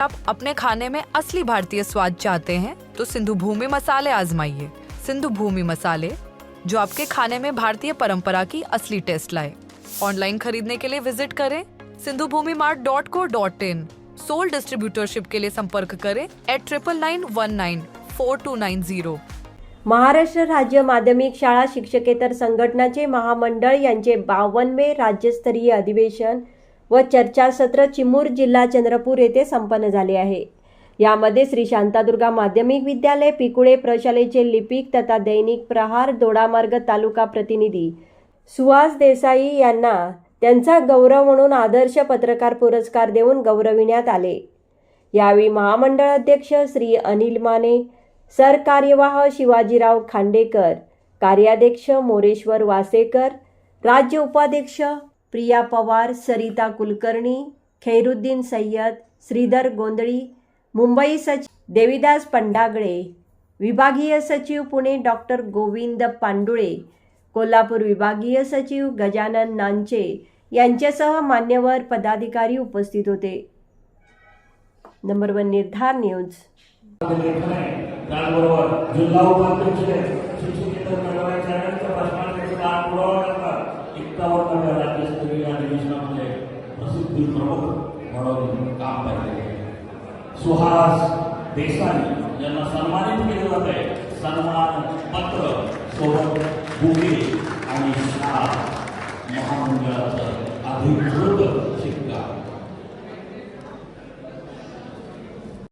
आप अपने खाने में असली भारतीय स्वाद चाहते हैं तो सिंधु भूमि मसाले आजमाइए। सिंधु भूमि मसाले, जो आपके खाने में भारतीय परंपरा की असली टेस्ट लाए। ऑनलाइन खरीदने के लिए विज़िट करें Sindhu Bhoomi mart dot co dot in. Sole distributorship के लिए संपर्क करें at triple nine one nine four two nine zero Maharashtra राज्य माध्यमिक शाळा शिक्षकेतर संघटनाचे महामंडळ यांचे बावनवे राज्यस्तरीय अधिवेशन व चर्चासत्र चिमूर जिल्हा चंद्रपूर येथे संपन्न झाले आहे. यामध्ये श्री शांतादुर्गा माध्यमिक विद्यालय पिकुळे प्रशालेचे लिपिक तथा दैनिक प्रहार दोडामार्ग तालुका प्रतिनिधी सुहास देसाई यांना त्यांचा गौरव म्हणून आदर्श पत्रकार पुरस्कार देऊन गौरविण्यात आले. यावेळी महामंडळ अध्यक्ष श्री अनिल माने सरकार्यवाह शिवाजीराव खांडेकर कार्याध्यक्ष मोरेश्वर वासेकर राज्य उपाध्यक्ष प्रिया पवार सरिता कुलकर्णी खैरुद्दीन सय्यद श्रीधर गोंधळी मुंबई सचिव देविदास पंडागळे विभागीय सचिव पुणे डॉक्टर गोविंद पांडुळे कोल्हापूर विभागीय सचिव गजानन नांचे यांच्यासह मान्यवर पदाधिकारी उपस्थित होते. Number one Nirdhar news. त्याचबरोबर जिल्हा उपाध्यक्ष राज्यस्तरीय अधिवेशनामध्ये प्रसिद्धी प्रमुख म्हणून काम पाहिजे सुहास देसाई यांना सन्मानित केलं जात आहे. सन्मान पत्र सोबत बुके आणि शाळा. महामंडळाचं अधिकृत शिक्का.